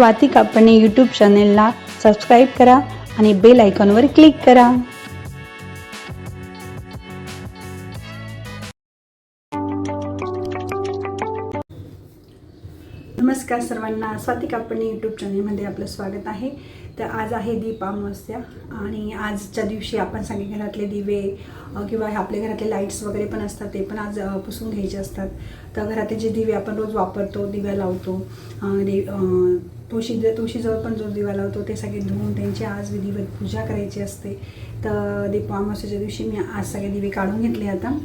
Swati Kapane YouTube चॅनेलला subscribe करा आणि बेल आयकॉनवर क्लिक करा. नमस्कार सर्वांना. स्वाती कापणे यूट्यूब चॅनेलमध्ये आपलं स्वागत आहे. तर आज आहे दीप अमावस्या आणि आजच्या दिवशी आपण सगळे घरातले दिवे किंवा हे आपल्या घरातले लाईट्स वगैरे पण असतात ते पण आज पुसून घ्यायचे असतात. तर घरातले जे दिवे आपण रोज वापरतो दिव्या लावतो दे- तुळशी तुळशीजवळ पण जो दिवा लावतो ते सगळे धुवून त्यांची आज विधिवत पूजा करायची असते. तर दीप अमावस्याच्या दिवशी मी आज सगळे दिवे काढून घेतले आता.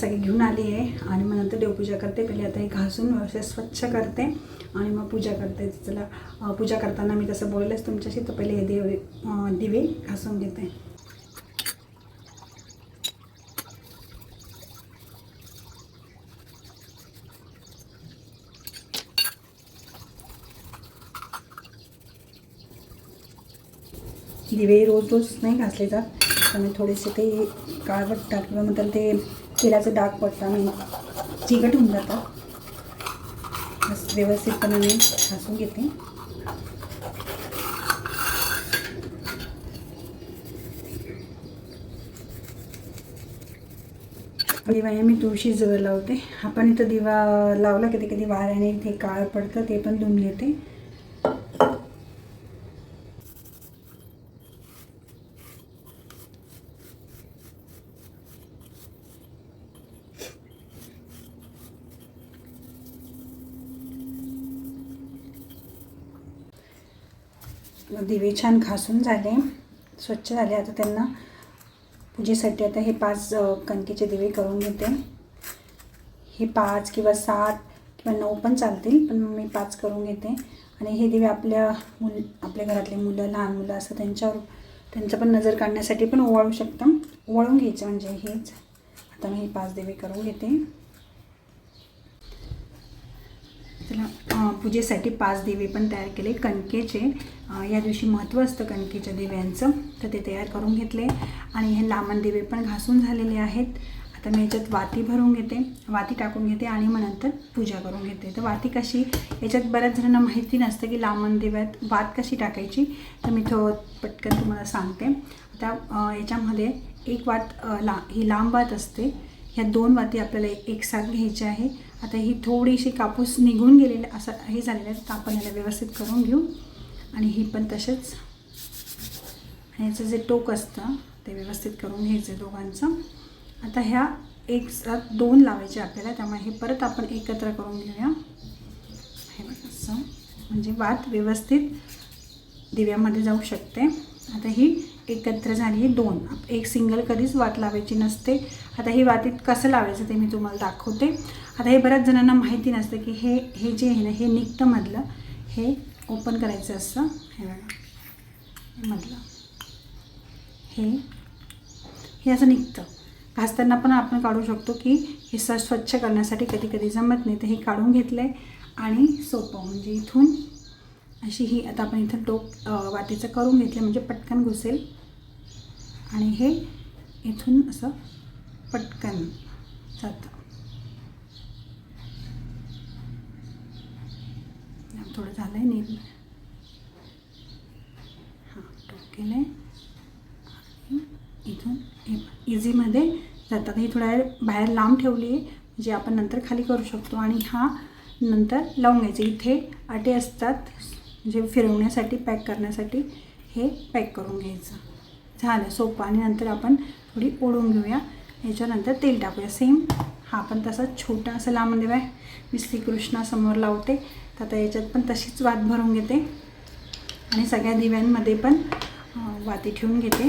सगळे घेऊन आली आहे आणि मग नंतर देवपूजा करते. पहिले आता हे घासून व्यवस्थित स्वच्छ करते आणि मग पूजा करते. चला पूजा करताना मी तसं बोललेच तुमच्याशी. तर पहिले हे देव दिवे घासून घेते. दिवे रोज रोज नाही घासले जात. त्यामुळे थोडेसे ते काळ पडतात किंवा मग ते तेलाचं डाग पडतात आणि चिकट होऊन जातात. असं व्यवस्थितपणाने घासून घेते. दिवा हे मी तुळशी जवळ लावते. आपण इथं दिवा लावला कधी कधी वाऱ्याने ते काळ पडतं ते पण धुवून घेते. दिवे छान घासून झाले स्वच्छ झाले. आता त्यांना पूजेसाठी आता हे पाच कणकेचे दिवे करून घेते. हे पाच किंवा सात किंवा नऊ पण चालतील पण मी पाच करून घेते. आणि हे दिवे आपल्या मुल आपल्या घरातले मुलं लहान मुलं असं त्यांच्यावर त्यांचं पण नजर काढण्यासाठी पण ओवाळू शकता. ओवाळून घ्यायचं म्हणजे हेच. आता मी हे पाच दिवे करून घेते. चला पूजेसाठी पाच दिवे पण तयार केले. कणकेचे या दिवशी महत्त्व असतं कणकेच्या दिव्यांचं. तर ते तयार करून घेतले. आणि हे लामण दिवे पण घासून झालेले आहेत. आता मी याच्यात वाती भरून घेते. वाती टाकून घेते आणि मग नंतर पूजा करून घेते. तर वाती कशी याच्यात बऱ्याच जणांना माहिती नसतं की लामण दिव्यात वात कशी टाकायची. तर मी थो पटकन तुम्हाला सांगते. आता याच्यामध्ये एक वात ला ही लांब वात असते. ह्या दोन वाती आपल्याला एक साथ घ्यायच्या आहे. आता ही थोडीशी कापूस निघून गेलेलं असं हे झालेलं आहे. तर आपण याला व्यवस्थित करून घेऊ. आणि ही पण तसेच. ह्याचं जे टोक असतं ते व्यवस्थित करून घ्यायचं दोघांचं. आता ह्या एक साथ दोन लावायचे आपल्याला त्यामुळे हे परत आपण एकत्र करून घेऊया. हे बघा असं. म्हणजे वात व्यवस्थित दिव्यामध्ये जाऊ शकते. आता ही एकत्र झाली दोन. एक सिंगल कधीच वात लावायची नसते. आता हे वातीत कसं लावायचं ते मी तुम्हाला दाखवते. आता हे बऱ्याच जणांना माहिती नसतं की हे हे जे आहे ना हे निघतं मधलं हे ओपन करायचं असतं. हे बघा. मधलं. हे हे असं निघतं. घासताना पण आपण काढू शकतो की हे स स्वच्छ करण्यासाठी कधी कधी जमत नाही. तर हे काढून घेतलं आहे आणि सोपं. म्हणजे इथून अशी ही आता आपण इथं टोक वाटीचं करून घेतलं म्हणजे पटकन घुसेल. आणि हे इथून असं पटकन जातं. थोडं झालं आहे नील हां टोक केलं आहे इथून हे इझीमध्ये जातात ही थोड्या वेळ बाहेर लांब ठेवली आहे जे आपण नंतर खाली करू शकतो. आणि हा नंतर लावून घ्यायचे. इथे आटे असतात जे फिरवण्यासाठी पॅक करण्यासाठी हे पॅक करून घ्यायचं. झालं सोपं. आणि नंतर आपण थोडी ओढून घेऊया. याच्यानंतर तेल टाकूया. सेम हा पण तसा छोटा असं लांब म्हणजे देवा मी श्रीकृष्णासमोर लावते. तर आता याच्यात पण तशीच वात भरून घेते. आणि सगळ्या दिव्यांमध्ये पण वाती ठेवून घेते.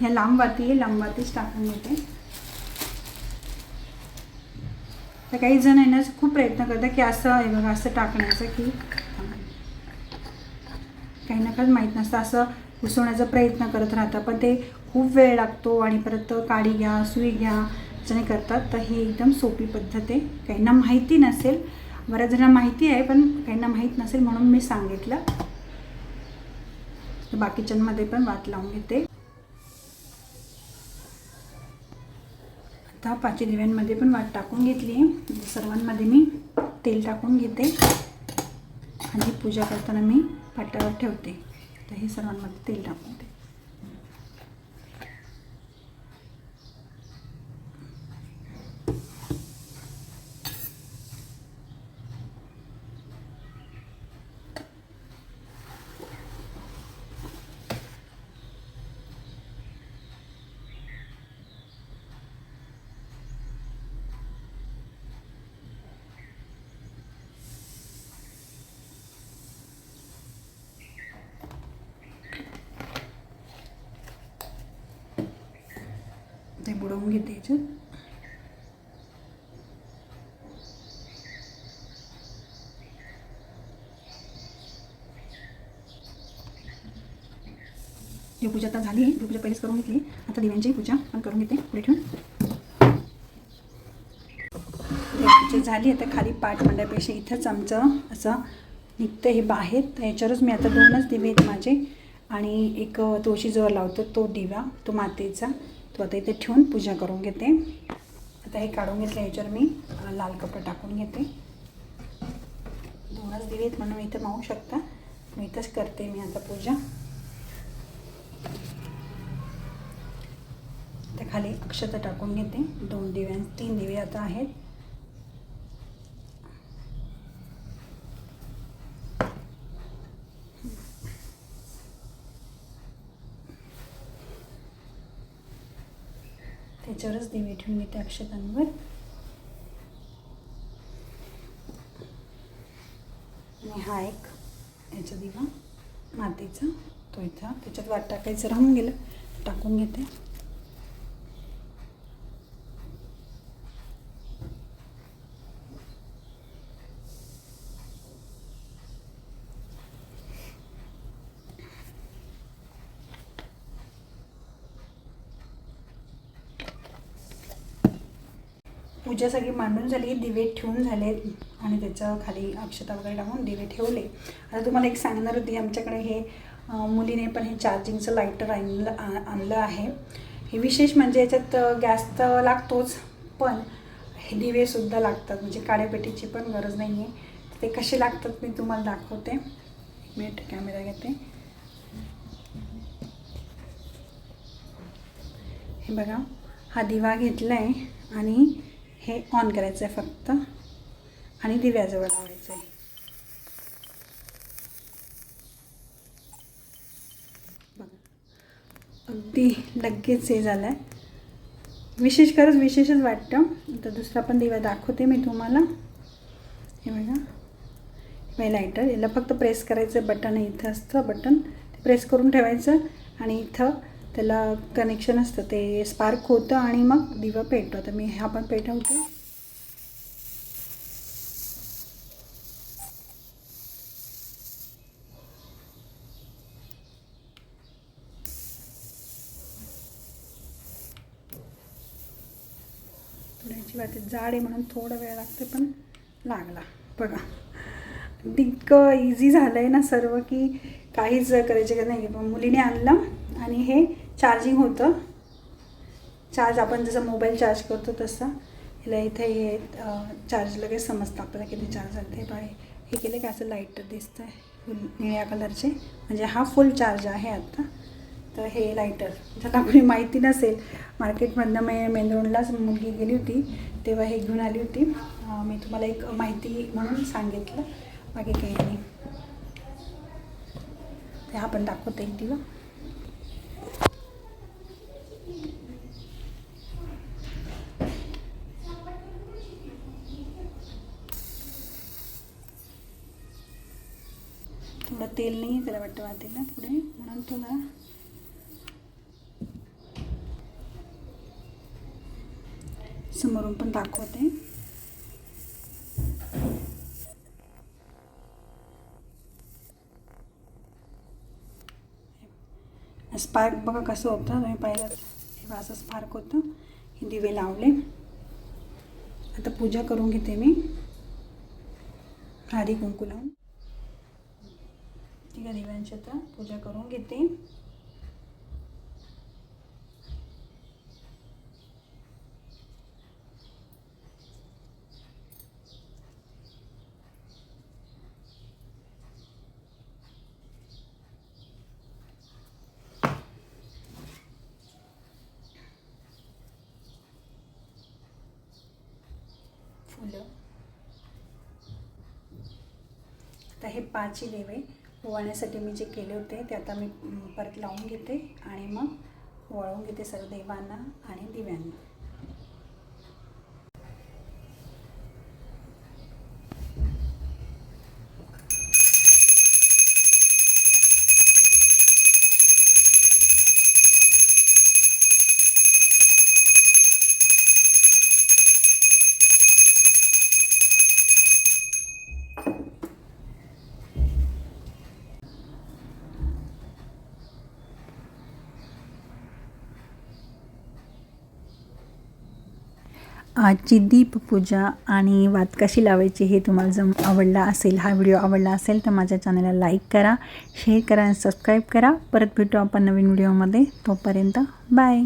ह्या लांब वाती आहे लांब वातीच टाकून घेते. तर काही जण आहे ना खूप प्रयत्न करतात की असं आहे बघा असं टाकण्याचं की काही ना काही माहीत नसतं. असं घुसवण्याचा प्रयत्न करत राहतात पण ते खूप वेळ लागतो आणि परत काडी घ्या सुई घ्या त्याच्याने करतात. तर ही एकदम सोपी पद्धत आहे. काहींना माहिती नसेल बऱ्याच जणांना माहिती आहे पण काहींना माहीत नसेल म्हणून मी सांगितलं. बाकीच्यांमध्ये पण वात लावून घेते. आता पाचवी दिव्यांमध्ये पण वाट टाकून घेतली आहे. म्हणजे सर्वांमध्ये मी तेल टाकून घेते. आणि पूजा करताना मी पाट्यावर ठेवते. तर हे सर्वांमध्ये तेल टाकून दे ते बुडवून घेते याच्यात पूजा आता झाली आहे देवपूजा पहिलेच करून घेतली. आता दिव्यांची पूजा पण करून घेते. पुढे ठेवून झाली. आता खाली पाठ मंडळापेक्षा इथंच आमचं असं निघतं हे बाहेर. तर ह्याच्यावरच मी आता दोनच दिवे आहेत माझे. आणि एक तुळशीजवळ लावतो तो दिवा तो मातेचा. तो आता इथे ठेवून पूजा करून घेते. आता हे काढून घेतलं ह्याच्यावर मी. लाल कपडे टाकून घेते. दोनच दिवे आहेत म्हणून इथं मावू शकता. मी इथंच करते मी आता पूजा. त्या खाली अक्षता टाकून घेते. दोन दिव्यां तीन दिवे आता आहेत. त्याच्यावरच दिवे ठेवून घेते अक्षतांवर. आणि हा एक याचा दिवा मातीचा तो इथं. त्याच्यात वाट टाकायचं राहून गेलं. टाकून घेते. पूजा सगळी मांडून झाली दिवे ठेवून झाले आणि त्याचं खाली अक्षता वगैरे टाकून दिवे ठेवले. आता तुम्हाला एक सांगणार होती आमच्याकडे हे मुलीने पण हे चार्जिंगचं लाईटर आणलं आणलं आहे. हे विशेष म्हणजे याच्यात गॅस तर लागतोच पण हे दिवेसुद्धा लागतात. म्हणजे काळ्यापेटीची पण गरज नाही आहे ते कसे लागतात मी तुम्हाला दाखवते. एक मिनिट कॅमेरा घेते. हे बघा हा दिवा घेतला आहे आणि हे ऑन करायचं आहे फक्त. आणि दिव्याजवळ लावायचं आहे बघा. अगदी लगेच हे झालं आहे विशेष खरंच विशेषच वाटतं. तर दुसरा पण दिवा दाखवते मी तुम्हाला. हे बघा. हे लायटर याला फक्त प्रेस करायचं बटन इथं असतं बटन ते प्रेस करून ठेवायचं. आणि इथं त्याला कनेक्शन असतं. ते स्पार्क होतं आणि मग दिवा पेटतो. तर मी हा पण पेटवते. थोड्याची वाटी जाड आहे म्हणून थोडा वेळ लागते पण लागला. बघा. इतकं इझी झालं आहे ना सर्व की काहीच करायचे का नाही. मुलीने आणलं आणि हे चार्जिंग होतं. चार्ज आपण जसं मोबाईल चार्ज करतो तसं. हिला इथे हे चार्ज लगेच समजतं आपल्याला किती चार्ज झालं ते बाय हे केलं की असं लाइट दिसतं आहे फुल निळ्या कलरचे म्हणजे हा फुल चार्ज आहे आत्ता तर हे लायटर ज्याला कोणी माहिती नसेल मार्केटमधनं मे मेंदोणलाच मुलगी गेली होती. तेव्हा हे घेऊन आली होती. मी तुम्हाला एक माहिती म्हणून सांगितलं. बाकी काही नाही. ते हा पण येईल तिला. थोडं तेल नाही त्याला वाटतं वाटेल पुढे. म्हणून तुला समोरून पण दाखवते. स्पार्क बघा कसं होतं. तुम्ही पाहिलं हे असं स्पार्क होतं. हे दिवे लावले. आता पूजा करून घेते मी. हळदी कुंकू लावून. तिघा दिव्यांची आता पूजा करून घेते. फुलं. हे पाचही देवे ओवाळण्यासाठी मी जे केले होते ते आता मी परत लावून घेते आणि मग वळवून घेते सर्व देवांना आणि दिव्यांना. आजची दीपपूजा आणि वात कशी लावायची हे तुम्हाला जम आवडला असेल हा व्हिडिओ आवडला असेल तर माझ्या चॅनलला लाईक करा शेअर करा आणि सबस्क्राईब करा. परत भेटू आपण नवीन व्हिडिओमध्ये तोपर्यंत बाय